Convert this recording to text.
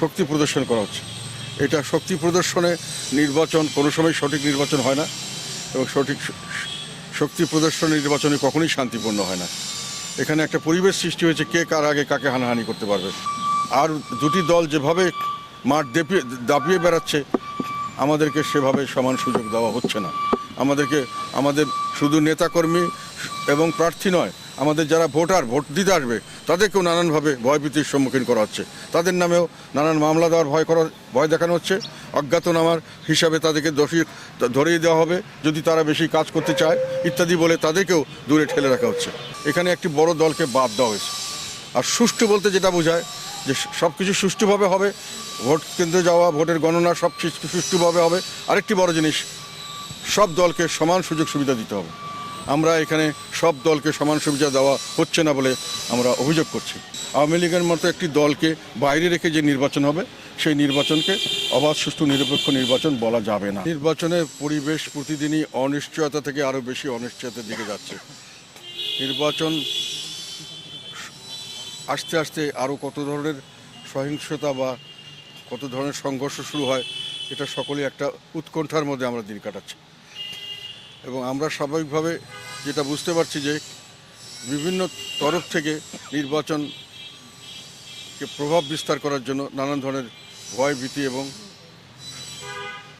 শক্তি প্রদর্শন করা হচ্ছে। এটা শক্তি প্রদর্শনে নির্বাচন, কোনো সময় সঠিক নির্বাচন হয় না এবং সঠিক শক্তি প্রদর্শন নির্বাচনে কখনোই শান্তিপূর্ণ হয় না। এখানে একটা পরিবেশ সৃষ্টি হয়েছে, কে কার আগে কাকে হানাহানি করতে পারবে। আর দুটি দল যেভাবে মাঠ দেপিয়ে, দাপিয়ে বেড়াচ্ছে, আমাদেরকে সেভাবে সমান সুযোগ দেওয়া হচ্ছে না। আমাদেরকে, আমাদের শুধু নেতাকর্মী এবং প্রার্থী নয় আমাদের যারা ভোটার, ভোট দিতে আসবে, তাদেরকেও নানানভাবে ভয়ভীতির সম্মুখীন করা হচ্ছে। তাদের নামেও নানান মামলা দেওয়ার ভয় করা, ভয় দেখানো হচ্ছে। অজ্ঞাতনামার হিসাবে তাদেরকে দোষী ধরিয়ে দেওয়া হবে, যদি তারা বেশি কাজ করতে চায়, ইত্যাদি বলে তাদেরকেও দূরে ঠেলে রাখা হচ্ছে। এখানে একটি বড় দলকে বাদ দেওয়া হয়েছে। আর সুষ্ঠু বলতে যেটা বোঝায়, যে সব কিছু সুষ্ঠুভাবে হবে, ভোট কেন্দ্রে যাওয়া, ভোটের গণনা সব সুষ্ঠুভাবে হবে। আরেকটি বড় জিনিস, সব দলকে সমান সুযোগ সুবিধা দিতে হবে। আমরা এখানে সব দলকে সমান সুবিধা দেওয়া হচ্ছে না বলে আমরা অভিযোগ করছি। আওয়ামী লীগের মতো একটি দলকে বাইরে রেখে যে নির্বাচন হবে, সেই নির্বাচনকে অবাধ, সুষ্ঠু, নিরপেক্ষ নির্বাচন বলা যাবে না। নির্বাচনের পরিবেশ প্রতিদিনই অনিশ্চয়তা থেকে আরও বেশি অনিশ্চয়তার দিকে যাচ্ছে। নির্বাচন আস্তে আস্তে আরও কত ধরনের সহিংসতা বা কত ধরনের সংঘর্ষ শুরু হয়, এটা সকলে একটা উৎকণ্ঠার মধ্যে আমরা দিন কাটাচ্ছি। এবং আমরা স্বাভাবিকভাবে যেটা বুঝতে পারছি যে বিভিন্ন তরফ থেকে নির্বাচনকে প্রভাব বিস্তার করার জন্য নানান ধরনের ভয় ভীতি এবং